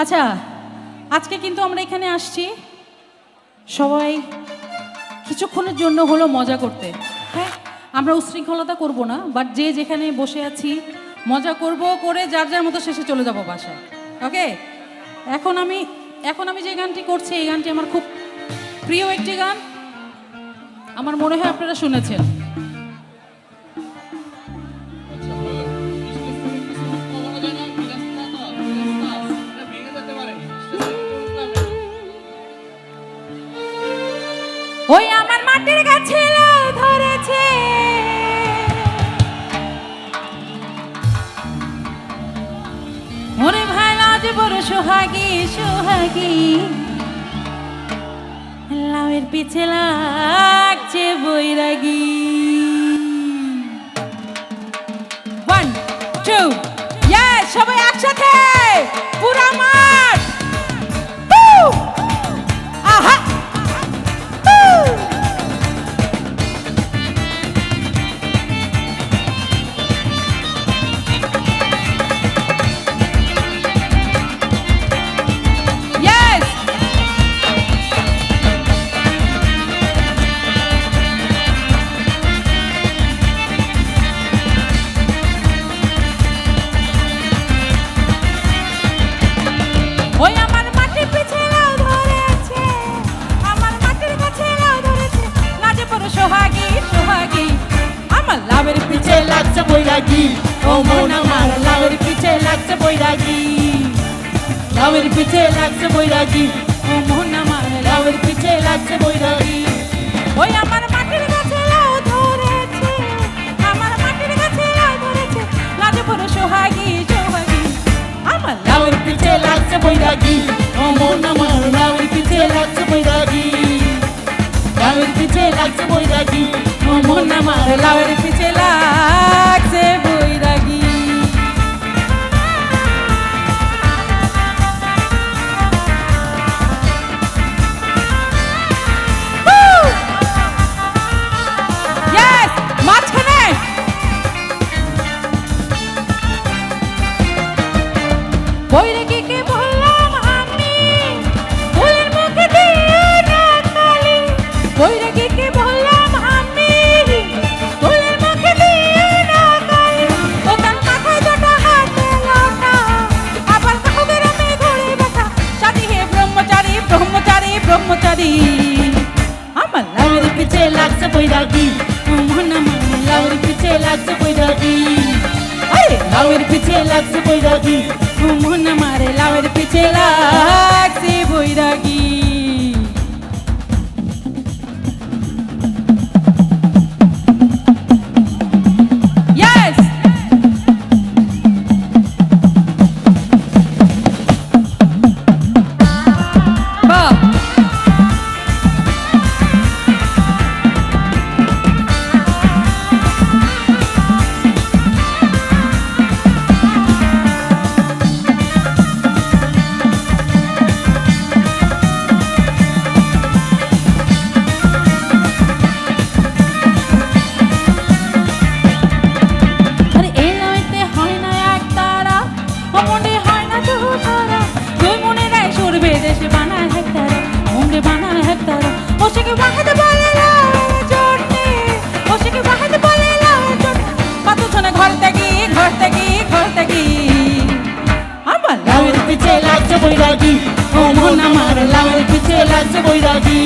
আচ্ছা আজকে কিন্তু আমরা এখানে আসছি। সবাই কিছুক্ষণের জন্য হলো মজা করতে। হ্যাঁ আমরা উশৃঙ্খলতা করব না বাট যে যেখানে বসে আছি, মজা করব করে যার যার মতো শেষে চলে যাব বাসায়। ওকে এখন আমি এখন আমি যে গানটি করছি, এই গানটি আমার খুব প্রিয় একটি গান। আমার মনে হয় আপনারা শুনেছেন। সোহাগী সোহাগী। লাউয়ের পিছে লাগছে বৈরাগী। বৈরাগী। ও মন আমার লাভের পিছে লাগছে বৈরাগী। লাভের পিছে লাগছে বৈরাগী। ও মন আমার লাভের পিছে লাগছে বৈরাগী। ওই আমার মাটির কাছে লাউ ধরেছে, আমার মাটির কাছে লাউ ধরেছে লাজে পড়ো সোহাগী সোহাগী। আমার লাউয়ের পিছে লাগছে বৈরাগী, ও মন আমার, লাউয়ের পিছে লাগছে বৈরাগী। লাউয়ের পিছে লাগছে বৈরাগী, ও মন আমার, লাউয়ের লাগছে বৈরাগী আরে লাউয়ের পিছে লাগছে বৈরাগী মন মারে লাউয়ের পিছে লাগছে আমার লাউয়ের পিছে লাগছে বৈরাগী।